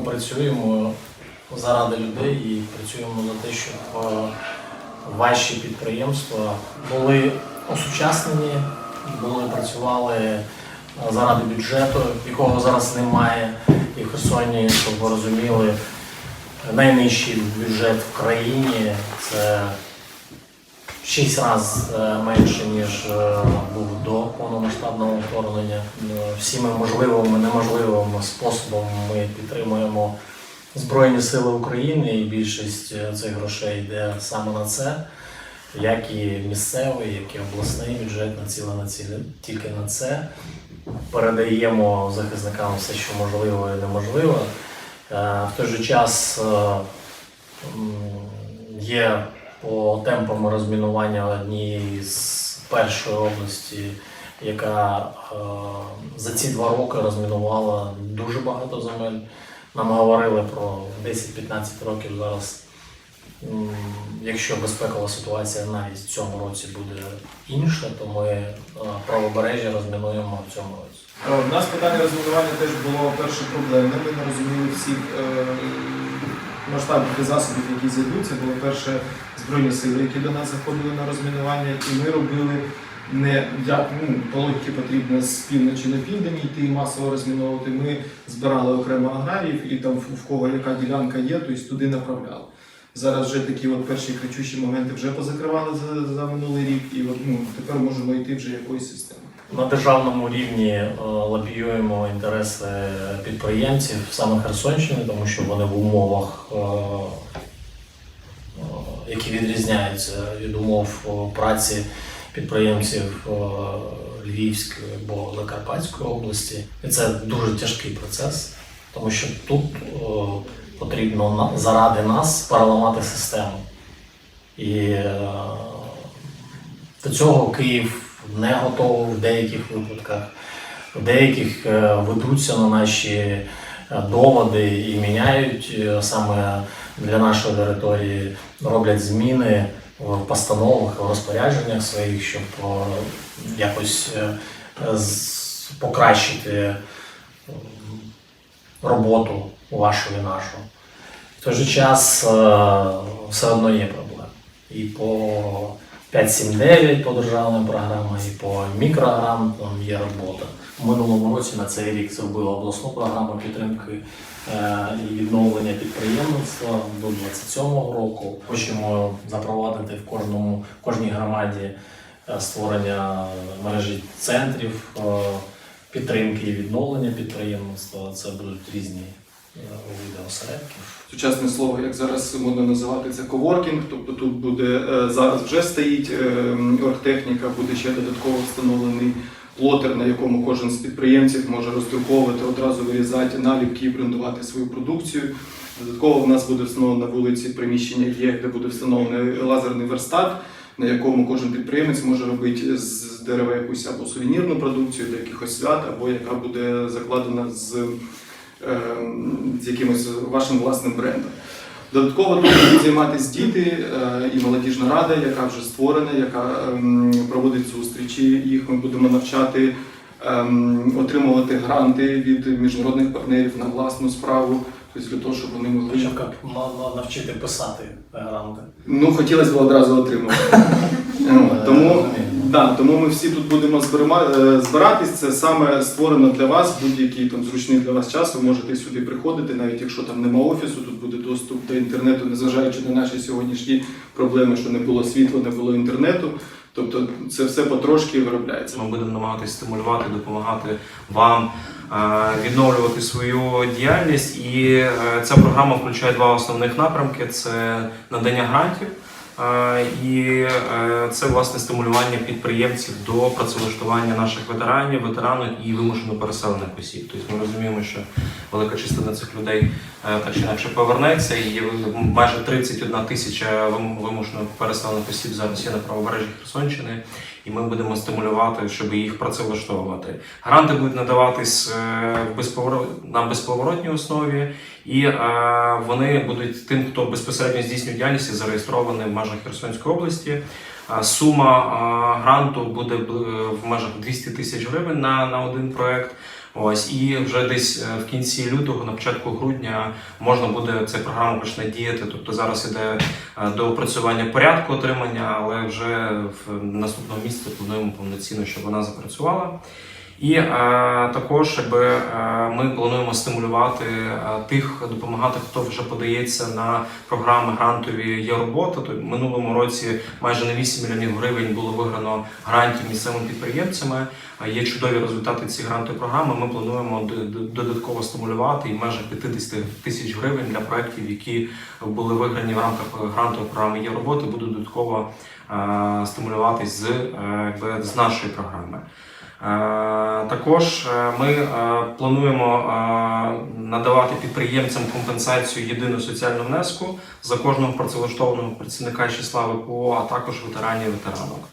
ми працюємо заради людей і працюємо за те, щоб е, ваші підприємства були осучаснені, були працювали е, заради бюджету, якого зараз немає. І Херсоні, щоб ви розуміли, найнижчий бюджет в країні це 6 разів менше, ніж е, був до повномасштабного вторгнення. Е, Всіми можливими, неможливими способами ми підтримуємо Збройні Сили України, і більшість е, цих грошей йде саме на це, як і місцевий, як і обласний бюджет націлено ці- тільки на це. Передаємо захисникам все, що можливо і неможливо. Е, В той же час е, є по темпам розмінування однієї з першої області, яка е, за ці два роки розмінувала дуже багато земель. Нам говорили про 10-15 років зараз. Якщо безпекова ситуація навіть в цьому році буде інша, то ми е, правобережжя розмінуємо в цьому році. Е, У нас питання розмінування теж було перше проблемне. Ми не розуміли всіх масштабів засобів, які зайдуть. Це було перше збройні сили, які до нас заходили на розмінування, і ми робили не як ну, по логіки потрібно з півночі на південь йти масово розміновувати. Ми збирали окремо аграріїв і там в кого яка ділянка є, то есть туди направляли. Зараз вже такі от перші кричущі моменти вже позакривали за, за минулий рік, і от, ну, тепер можемо йти вже якоюсь. На державному рівні е, лобіюємо інтереси підприємців саме Херсонщини, тому що вони в умовах, е, е, які відрізняються від умов праці підприємців Львівської або Закарпатської області. І це дуже тяжкий процес, тому що тут потрібно заради нас переламати систему. І до цього Київ не готовий в деяких випадках. В деяких е, ведуться на наші е, доводи і міняють е, саме для нашої території, роблять зміни в постановах, в розпорядженнях своїх, щоб якось покращити роботу вашу і нашу. В той же час все одно є проблеми. І по 5.7.9 по державним програмам, і по мікрогрантам є робота. У минулому році на цей рік зробили обласну програму підтримки е, і відновлення підприємництва до 27-го року. Хочемо запровадити в кожному в кожній громаді е, створення мережі центрів е, підтримки і відновлення підприємництва. Це будуть різні Сучасне слово, як зараз модно називати, це коворкінг. Тобто тут буде е, зараз вже стоїть е, оргтехніка, буде ще додатково встановлений плотер, на якому кожен з підприємців може роздруковувати, одразу вирізати наліпки і брендувати свою продукцію. Додатково в нас буде встановлено на вулиці приміщення є, де буде встановлений лазерний верстат, на якому кожен підприємець може робити з дерева якусь або сувенірну продукцію до якихось свят, або яка буде закладена з з якимось вашим власним брендом. Додатково тут будуть займатися діти е, і молодіжна рада, яка вже створена, яка ем, проводить зустрічі. Їх ми будемо навчати ем, отримувати гранти від міжнародних партнерів на власну справу, тобто для того, щоб вони могли. Хочемо як на- на- навчити писати гранти. Ну, хотілося б одразу отримати. Ну, Тому, да, тому ми всі тут будемо е, збиратись. Це саме створено для вас, будь-який там зручний для вас час. Ви можете сюди приходити, навіть якщо там нема офісу, тут буде доступ до інтернету, незважаючи на наші сьогоднішні проблеми, що не було світла, не було інтернету. Тобто це все потрошки виробляється. Ми будемо намагатися стимулювати, допомагати вам е, відновлювати свою діяльність. І е, ця програма включає два основних напрямки: це надання грантів. І е, це власне стимулювання підприємців до працевлаштування наших ветеранів, ветеранів і вимушено переселених осіб. Тобто ми розуміємо, що велика частина цих людей е, так чи інакше повернеться, і майже 31 тисяча вимушено переселених осіб зараз є на правобережжі Херсонщини і ми будемо стимулювати, щоб їх працевлаштовувати. Гранти будуть надаватись е, на безповоротній основі, і е, вони будуть тим, хто безпосередньо здійснює діяльність зареєстрований в межах Херсонської області. Е, Сума гранту буде в межах 200 тисяч гривень на, на один проект. Ось і вже десь е, в кінці лютого, на початку грудня, можна буде ця програма почне діяти. Тобто зараз іде е, до опрацювання порядку отримання, але вже в наступному місяці плануємо повноцінно, щоб вона запрацювала. І е, також якби, е, ми плануємо стимулювати е, тих, допомагати, хто вже подається на програми грантові є робота. В минулому році майже на 8 мільйонів гривень було виграно грантів місцевими підприємцями. Е, Є чудові результати цієї грантової програми. Ми плануємо додатково стимулювати і майже 50 тисяч гривень для проєктів, які були виграні в рамках грантової програми є роботи, будуть додатково е, стимулюватись з, е, з нашої програми. Е, Також е, ми е, плануємо надавати підприємцям компенсацію єдиного соціального внеску за кожного працевлаштованого працівника числа ВПО, а також ветеранів і ветеранок.